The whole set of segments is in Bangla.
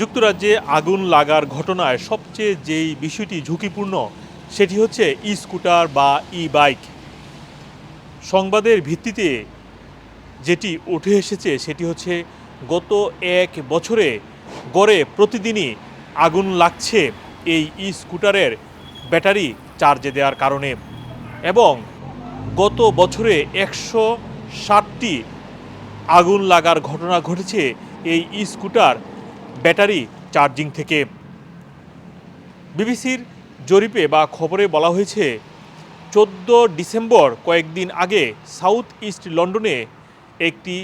যুক্তরাজ্যে আগুন লাগার ঘটনায় সবচেয়ে যেই বিষয়টি ঝুঁকিপূর্ণ, সেটি হচ্ছে ই স্কুটার বা ই বাইক সংবাদের ভিত্তিতে যেটি উঠে এসেছে, সেটি হচ্ছে গত এক বছরে গড়ে প্রতিদিনই আগুন লাগছে এই ই স্কুটারের ব্যাটারি চার্জে দেওয়ার কারণে এবং গত বছরে একশো ষাটটি আগুন লাগার ঘটনা ঘটেছে এই ই স্কুটার ব্যাটারি চার্জিং থেকে। বিবিসির জরিপে বা খবরে বলা হয়েছে, চোদ্দ ডিসেম্বর কয়েকদিন আগে সাউথ ইস্ট লন্ডনে একটি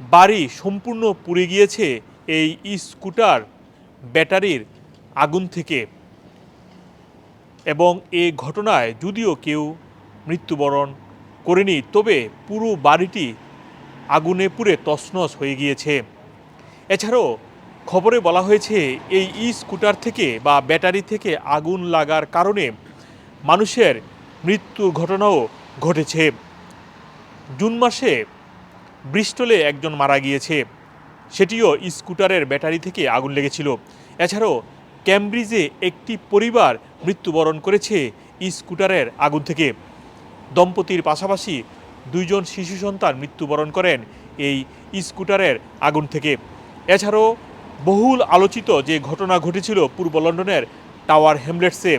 বাড়ি সম্পূর্ণ পুড়ে গিয়েছে এই স্কুটার ব্যাটারির আগুন থেকে। এবং এ ঘটনায় যদিও কেউ মৃত্যুবরণ করেনি, তবে পুরো বাড়িটি আগুনে পুড়ে তছনছ হয়ে গিয়েছে। এছাড়াও খবরে বলা হয়েছে, এই ই স্কুটার থেকে বা ব্যাটারি থেকে আগুন লাগার কারণে মানুষের মৃত্যুর ঘটনাও ঘটেছে। জুন মাসে ব্রিস্টলে একজন মারা গিয়েছে। সেটিও স্কুটারের ব্যাটারি থেকে আগুন লেগেছিল। এছাড়াও ক্যামব্রিজে একটি পরিবার মৃত্যুবরণ করেছে স্কুটারের আগুন থেকে। দম্পতির পাশাপাশি দুইজন শিশু সন্তান মৃত্যুবরণ করেন এই স্কুটারের আগুন থেকে। এছাড়াও বহুল আলোচিত যে ঘটনা ঘটেছিল পূর্ব লন্ডনের টাওয়ার হ্যামলেটসে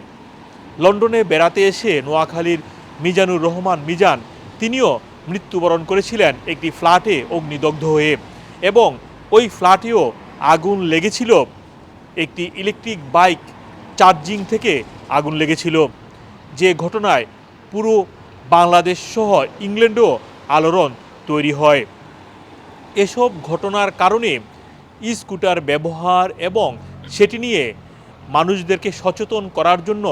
লন্ডনে বেড়াতে এসে নোয়াখালীর মিজানুর রহমান মিজান, তিনিও মৃত্যুবরণ করেছিলেন একটি ফ্ল্যাটে অগ্নিদগ্ধ হয়ে এবং ওই ফ্ল্যাটেও আগুন লেগেছিল। একটি ইলেকট্রিক বাইক চার্জিং থেকে আগুন লেগেছিল। যে ঘটনায় পুরো বাংলাদেশ সহ ইংল্যান্ডও আলোড়ন তৈরি হয়। এসব ঘটনার কারণে ই স্কুটার ব্যবহার এবং সেটি নিয়ে মানুষদেরকে সচেতন করার জন্য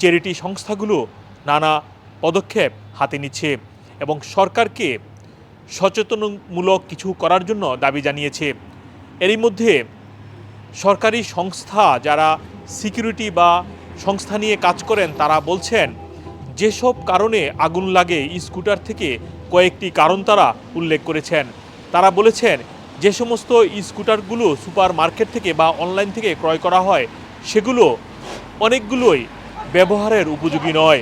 চ্যারিটি সংস্থাগুলো নানা পদক্ষেপ হাতে নিচ্ছে এবং সরকারকে সচেতনমূলক কিছু করার জন্য দাবি জানিয়েছে। এরই মধ্যে সরকারি সংস্থা যারা সিকিউরিটি বা সংস্থা নিয়ে কাজ করেন, তারা বলছেন, যেসব কারণে আগুন লাগে স্কুটার থেকে কয়েকটি কারণ তারা উল্লেখ করেছেন। তারা বলেছেন যে সমস্ত স্কুটারগুলো সুপার মার্কেট থেকে বা অনলাইন থেকে ক্রয় করা হয়, সেগুলো অনেকগুলোই ব্যবহারের উপযোগী নয়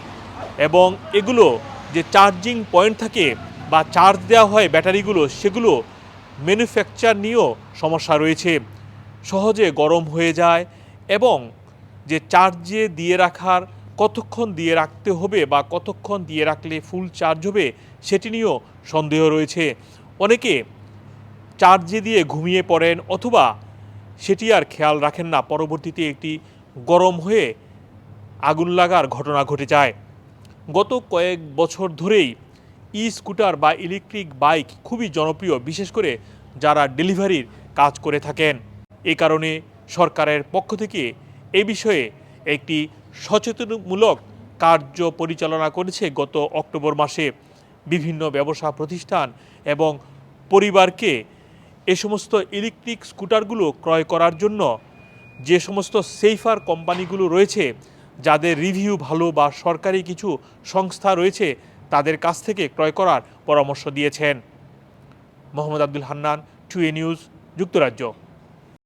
এবং এগুলো যে চার্জিং পয়েন্ট থাকে বা চার্জ দেওয়া হয় ব্যাটারিগুলো, সেগুলো ম্যানুফ্যাকচার নিয়েও সমস্যা রয়েছে। সহজে গরম হয়ে যায় এবং যে চার্জে দিয়ে রাখার, কতক্ষণ দিয়ে রাখতে হবে বা কতক্ষণ দিয়ে রাখলে ফুল চার্জ হবে, সেটি নিয়েও সন্দেহ রয়েছে। অনেকে চার্জে দিয়ে ঘুমিয়ে পড়েন অথবা সেটি আর খেয়াল রাখেন না। পরবর্তীতে একটি গরম হয়ে আগুন লাগার ঘটনা ঘটে যায়। গত কয়েক বছর ধরেই ই স্কুটার বা ইলেকট্রিক বাইক খুবই জনপ্রিয়, বিশেষ করে যারা ডেলিভারির কাজ করে থাকেন। এ কারণে সরকারের পক্ষ থেকে এ বিষয়ে একটি সচেতনমূলক কার্য পরিচালনা করেছে গত অক্টোবর মাসে। বিভিন্ন ব্যবসা প্রতিষ্ঠান এবং পরিবারকে এ সমস্ত ইলেকট্রিক স্কুটারগুলো ক্রয় করার জন্য যে সমস্ত সেইফার কোম্পানিগুলো রয়েছে, যাদের রিভিউ ভালো বা সরকারি কিছু সংস্থা রয়েছে, তাদের কাছ থেকে ক্রয় করার পরামর্শ দিয়েছেন। মোহাম্মদ আব্দুল হান্নান, টুয়ে নিউজ, যুক্তরাজ্য।